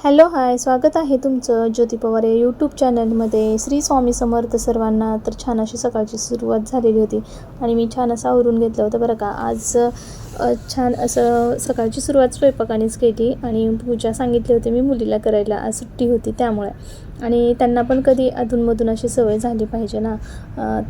Hello hi स्वागत आहे तुमचं ज्योती पवार या यूट्यूब चॅनलमध्ये श्री स्वामी समर्थ सर्वांना तर छान अशी सकाळची सुरुवात झालेली होती आणि मी छान असं आवरून घेतलं होतं बरं का. आज छान असं सकाळची सुरुवात स्वयंपाकानेच केली आणि पूजा सांगितली होती मी मुलीला करायला आज सुट्टी होती त्यामुळे. आणि त्यांना पण कधी अधूनमधून अशी सवय झाली पाहिजे ना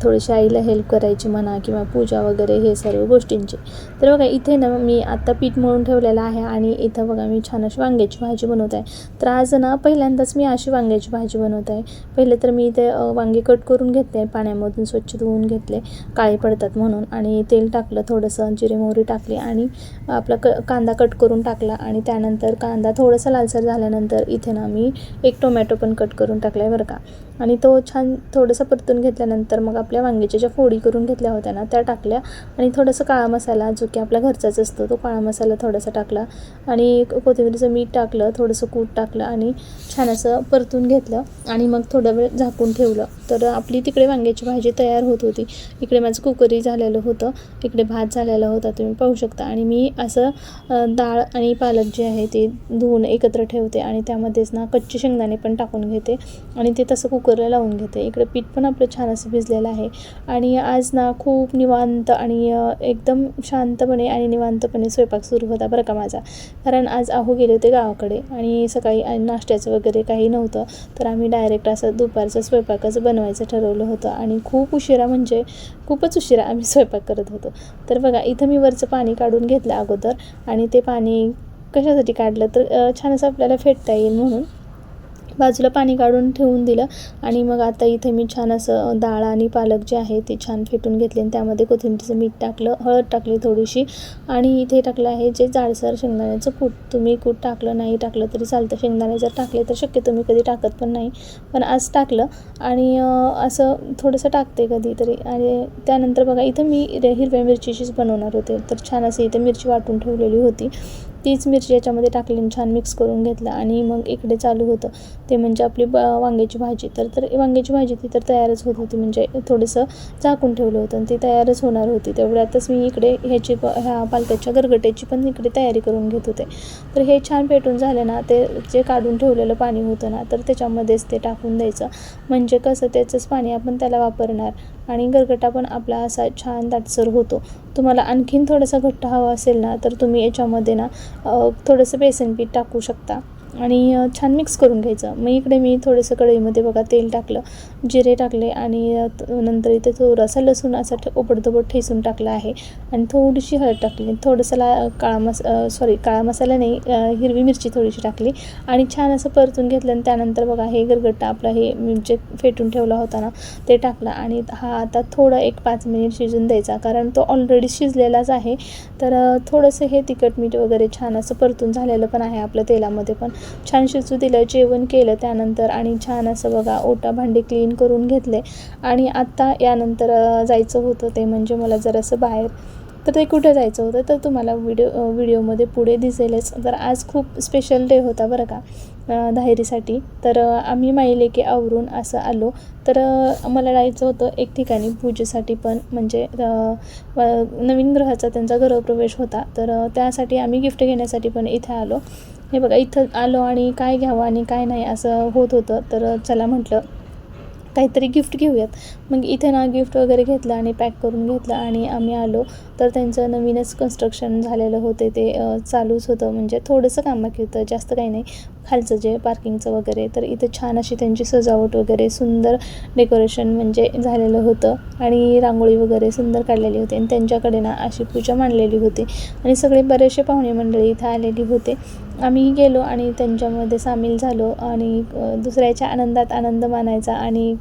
थोडीशी आईला हेल्प करायची म्हणा किंवा पूजा वगैरे हे सर्व गोष्टींची. तर बघा इथे ना मी आत्ता पीठ मळून ठेवलेलं आहे आणि इथं बघा मी छान अशी वांग्याची भाजी बनवत आहे. तर आज ना पहिल्यांदाच मी अशी वांग्याची भाजी बनवत आहे. पहिले तर मी इथे वांगे कट करून घेतले पाण्यामधून स्वच्छ धुवून घेतले काळे पडतात म्हणून आणि तेल टाकलं थोडंसं जिरे मोहरी टाकलं आणि आपला क कांदा कट करून टाकला आणि त्यानंतर कांदा थोडासा लालसर झाल्यानंतर इथे ना मी एक टोमॅटो पण कट करून टाकला आहे बरं का. आणि तो छान थोडंसं परतून घेतल्यानंतर मग आपल्या वांग्याच्या ज्या फोडी करून घेतल्या होत्या ना त्या टाकल्या आणि थोडासा काळा मसाला जो की आपल्या घरचाच असतो तो काळा मसाला थोडासा टाकला आणि कोथिंबीरचं मीठ टाकलं थोडंसं कूट टाकलं आणि छान असं परतून घेतलं आणि मग थोडा वेळ झाकून ठेवलं. तर आपली तिकडे वांग्याची भाजी तयार होत होती. इकडे माझं कुकरी झालेलं होतं इकडे भात झालेला होता तुम्ही पाहू शकता. आणि मी असं डाळ आणि पालक जे आहे ते धुवून एकत्र ठेवते आणि त्यामध्येच ना कच्चे शेंगदाणे पण टाकून घेते आणि ते तसं कुकरला लावून घेते. इकडे पीठ पण आपलं छान असं भिजलेलं आहे. आणि आज ना खूप निवांत आणि एकदम शांतपणे आणि निवांतपणे स्वयंपाक सुरू होता बरं का माझा. कारण आज आहो गेले होते गावाकडे आणि सकाळी आणि नाश्त्याचं वगैरे काही नव्हतं तर आम्ही डायरेक्ट असं दुपारचं स्वयंपाकच बनवायचं ठरवलं होतं. आणि खूप उशिरा म्हणजे खूपच उशिरा आम्ही स्वयंपाक करत होतो. तर बघा इथं मी वरचं पाणी काढून घेतलं अगोदर आणि ते पाणी कशासाठी काढलं तर छान असं आपल्याला फेटता येईल म्हणून. बाजूला पाणी काढून ठेवून दिलं. आणि मग आता इथे मी छान असं डाळ आणि पालक जे आहे ते छान फेटून घेतले आणि त्यामध्ये कोथिंबीरचं मीठ टाकलं हळद टाकली थोडीशी. आणि इथे टाकलं आहे जे जाडसर शेंगदाण्याचं कूट. तुम्ही कूट टाकलं नाही टाकलं तरी चालतं. शेंगदाणे जर टाकले तर शक्य तुम्ही कधी टाकत पण नाही. पण आज टाकलं. आणि असं थोडंसं टाकते कधीतरी आणि त्यानंतर बघा इथं मी हिरव्या मिरचीचीच बनवणार होते. तर छान असं इथं मिरची वाटून ठेवलेली होती. तीच मिरची याच्यामध्ये टाकली आणि छान मिक्स करून घेतलं आणि मग इकडे चालू होतं. ते म्हणजे आपली ब वांग्याची भाजी. तर तर वांग्याची भाजी ती तर तयारच होत होती. म्हणजे थोडंसं झाकून ठेवलं होतं आणि ती तयारच होणार होती. तेवढ्यातच मी इकडे ह्याची प ह्या पालकाच्या गरगट्याची पण इकडे तयारी करून घेत होते. तर हे छान पेटून झालं ना ते जे काढून ठेवलेलं पाणी होतं ना तर त्याच्यामध्येच ते टाकून द्यायचं. म्हणजे कसं त्याचंच पाणी आपण त्याला वापरणार. आणि गरगटा पण आपला असा छान दाटसर होतो. तुम्हाला आणखीन थोडासा घट्ट हवा असेल ना तर तुम्ही याच्यामध्ये ना थोडंसं बेसन पीठ टाकू शकता. आणि छान मिक्स करून घ्यायचं. मग इकडे मी थोडंसं कढईमध्ये बघा तेल टाकलं जिरे टाकले आणि नंतर इथे थोडासा लसूण असा ठ ओबडधोबड ठेसून टाकला आहे. आणि थोडीशी हळद टाकली. थोडंसं ला काळा मस सॉरी काळा मसाला नाही हिरवी मिरची थोडीशी टाकली. आणि छान असं परतून घेतलं आणि त्यानंतर बघा हे गरगट्टा आपला हे मी जे फेटून ठेवला होता ना ते टाकला. आणि हा आता थोडं एक पाच मिनिट शिजून द्यायचा कारण तो ऑलरेडी शिजलेलाच आहे. तर थोडंसं हे तिखट मीठ वगैरे छान असं परतून झालेलं पण आहे आपलं तेलामध्ये पण. छान शिजू दिलं जेवण केलं त्यानंतर आणि छान असं बघा ओटा भांडी क्लीन करून घेतले. आणि आत्ता यानंतर जायचं होतं ते म्हणजे मला जरासं बाहेर तर ते कुठं जायचं होतं? तर तुम्हाला व्हिडिओ व्हिडिओमध्ये पुढे दिसेलच. तर आज खूप स्पेशल डे होता बरं का धायरीसाठी. तर आम्ही माईलेकी आवरून असं आलो. तर मला जायचं होतं एक ठिकाणी पूजेसाठी पण. म्हणजे नवीन ग्रहाचा त्यांचा गृहप्रवेश होता. तर त्यासाठी आम्ही गिफ्ट घेण्यासाठी पण इथे आलो. हे बघा इथं आलो आणि काय घ्यावं आणि काय नाही असं होत होतं. तर चला म्हटलं काहीतरी गिफ्ट घेऊयात. मग इथे ना गिफ्ट वगैरे घेतलं आणि पॅक करून घेतलं आणि आम्ही आलो. तर त्यांचं नवीनच कन्स्ट्रक्शन झालेलं होते ते चालूच होतं. म्हणजे थोडंसं काम बाकी होतं जास्त काही नाही. खालचं जे पार्किंगचं वगैरे तर इथे छान अशी त्यांची सजावट वगैरे सुंदर डेकोरेशन म्हणजे झालेलं होतं. आणि रांगोळी वगैरे सुंदर काढलेली होती. आणि त्यांच्याकडे ना अशी पूजा मांडलेली होती. आणि सगळे बरेचसे पाहुणे मंडळी इथं आलेली होते. आम्ही गेलो आणि त्यांच्यामध्ये सामील झालो आणि दुसऱ्याच्या आनंदात आनंद मानायचा आणि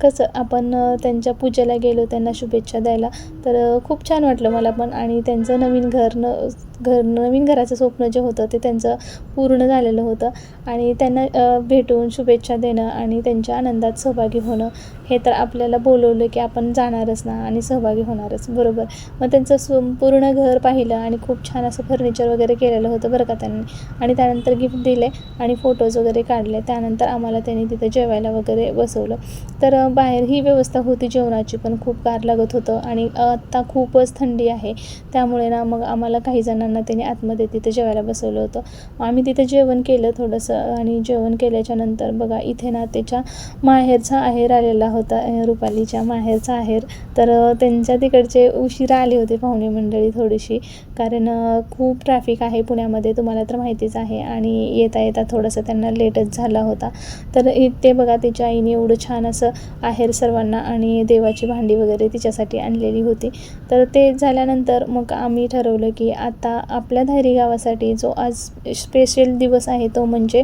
कसं आपण त्यांच्या पूजेला गेलो त्यांना शुभेच्छा द्यायला तर खूप छान वाटलं मला पण. आणि त्यांचं नवीन घर न घर नवीन घराचं स्वप्न जे होतं ते त्यांचं पूर्ण झालेलं होतं. आणि त्यांना भेटून शुभेच्छा देणं आणि त्यांच्या आनंदात सहभागी होणं हे तर आपल्याला बोलवलं की आपण जाणारच ना आणि सहभागी होणारच बरोबर? मग त्यांचं संपूर्ण घर पाहिलं आणि खूप छान असं फर्निचर वगैरे केलेलं होतं बरं का त्यांनी. आणि त्यानंतर गिफ्ट दिले आणि फोटोज वगैरे काढले. त्यानंतर आम्हाला त्यांनी तिथे जेवायला वगैरे बसवलं. तर बाहेर ही व्यवस्था होती जेवणाची पण खूप गार लागत होतं आणि आत्ता खूपच थंडी आहे. त्यामुळे ना मग आम्हाला काही जणांना त्याने आतमध्ये तिथे जेवायला बसवलं होतं. आम्ही तिथे जेवण केलं थोडंसं आणि जेवण केल्याच्यानंतर बघा इथे ना त्याच्या माहेरचा आहेर आलेला होता रुपालीच्या माहेरचा आहेर. तर त्यांच्या तिकडचे उशिरा आले होते पाहुणे मंडळी थोडीशी. कारण खूप ट्रॅफिक आहे पुण्यामध्ये तुम्हाला तर माहितीच आहे. आणि येता येता थोडंसं त्यांना लेटच झाला होता. तर ते बघा तिच्या आईने एवढं छान असं आहेर सर्वांना आणि देवाची भांडी वगैरे तिच्यासाठी आणलेली होती. तर ते झाल्यानंतर मग आम्ही ठरवलं की आता आपल्या धायरी गावासाठी जो आज स्पेशल दिवस आहे तो म्हणजे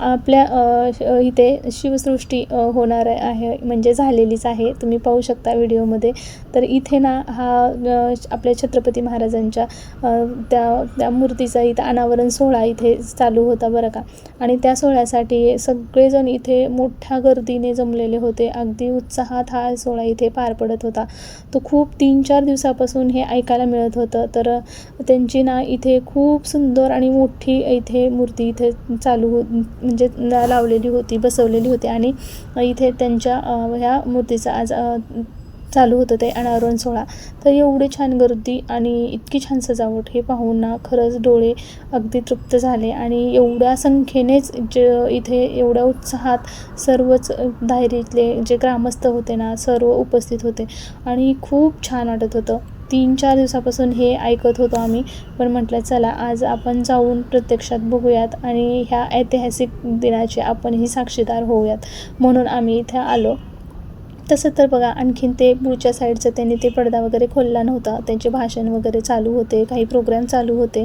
आपल्या श- इथे शिवसृष्टी होणार आहे म्हणजे झालेलीच आहे. तुम्ही पाहू शकता व्हिडिओमध्ये. तर इथे ना हा आपल्या छत्रपती महाराजांच्या त्या त्या मूर्तीचा इथं अनावरण सोहळा इथे चालू होता बरं का. आणि त्या सोहळ्यासाठी सगळेजण इथे मोठ्या गर्दीने जमलेले होते. अगदी उत्साहात हा सोहळा इथे पार पडत होता. तो खूप तीन चार दिवसापासून हे ऐकायला मिळत होतं. तर त्यांची ना इथे खूप सुंदर आणि मोठी इथे मूर्ती इथे चालू हो म्हणजे लावलेली होती बसवलेली होती आणि इथे त्यांच्या ह्या मूर्तीचा आज चालू होतं ते अनावरण सोहळा. तर एवढी छान गर्दी आणि इतकी छान सजावट हे पाहून ना खरंच डोळे अगदी तृप्त झाले आणि एवढ्या संख्येनेच जे इथे एवढ्या उत्साहात सर्वच दायरीतले जे ग्रामस्थ होते ना सर्व उपस्थित होते आणि खूप छान वाटत होतं. तीन चार दिवसापासून हे ऐकत होतो आम्ही. पण म्हटलं चला आज आपण जाऊन प्रत्यक्षात बघूयात आणि ह्या ऐतिहासिक दिनाचे आपण ही साक्षीदार होऊयात. म्हणून आम्ही इथे आलो. तसं तर बघा आणखीन ते पुढच्या साईडचं त्यांनी ते पडदा वगैरे खोलला नव्हता. त्यांचे भाषण वगैरे चालू होते काही प्रोग्राम चालू होते.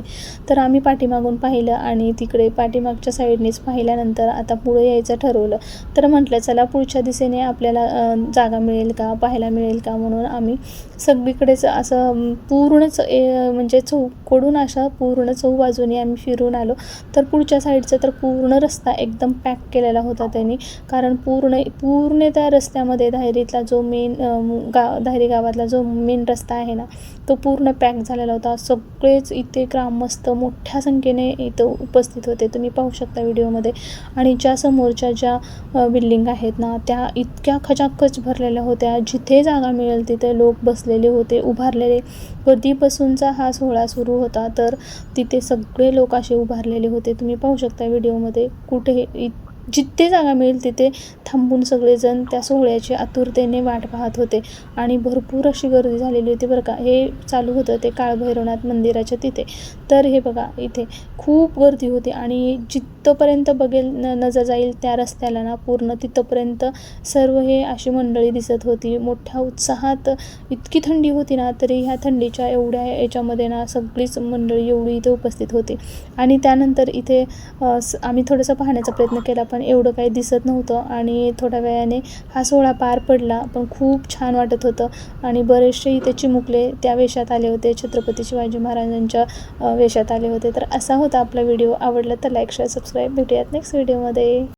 तर आम्ही पाठीमागून पाहिलं आणि तिकडे पाठीमागच्या साईडनेच पाहिल्यानंतर आता पुढे यायचं ठरवलं. तर म्हटलं चला पुढच्या दिशेने आपल्याला जागा मिळेल का पाहायला मिळेल का म्हणून आम्ही सगळीकडेच असं पूर्णच ए, म्हणजे चौकडून अशा पूर्ण चौबाजूने आम्ही फिरून आलो. तर पुढच्या साईडचा तर पूर्ण रस्ता एकदम पॅक केलेला होता त्यांनी. कारण पूर्ण पूर्ण त्या रस्त्यामध्ये धायरीतला जो मेन गा धायरी गावातला जो मेन रस्ता आहे ना तो पूर्ण पॅक झालेला होता. सगळेच इथे ग्रामस्थ मोठ्या संख्येने इथं उपस्थित होते. तुम्ही पाहू शकता व्हिडिओमध्ये. आणि ज्या समोरच्या ज्या बिल्डिंग आहेत ना त्या इतक्या खचाखच भरलेल्या होत्या. जिथे जागा मिळेल तिथे लोक बसलेले होते उभारलेले. कधीपासूनचा हा सोहळा सुरू होता तर तिथे सगळे लोक असे उभारलेले होते. तुम्ही पाहू शकता व्हिडिओमध्ये कुठे इ जिथे जागा मिळेल तिथे थांबून सगळेजण त्या सोहळ्याची आतुरतेने वाट पाहत होते. आणि भरपूर अशी गर्दी झालेली होती बरं का. हे चालू होतं ते काळभैरवनाथ मंदिराच्या तिथे. तर हे बघा इथे खूप गर्दी होती आणि जिथपर्यंत बघेल न नजर जाईल त्या रस्त्याला ना पूर्ण तिथंपर्यंत सर्व हे अशी मंडळी दिसत होती. मोठ्या उत्साहात इतकी थंडी होती ना तरी ह्या थंडीच्या एवढ्या याच्यामध्ये ना सगळीच मंडळी एवढी इथे उपस्थित होती. आणि त्यानंतर इथे स- आम्ही थोडंसं पाहण्याचा प्रयत्न केला पण पण एवढं काही दिसत नव्हतं आणि थोड्या वेळाने हा सोहळा पार पडला पण खूप छान वाटत होतं. आणि बरेचसे इथे चिमुकले त्या वेशात आले होते. छत्रपती शिवाजी महाराजांच्या वेशात आले होते. तर असा होता आपला व्हिडिओ. आवडला तर लाईक शेअर सबस्क्राईब भेटूयात नेक्स्ट व्हिडिओमध्ये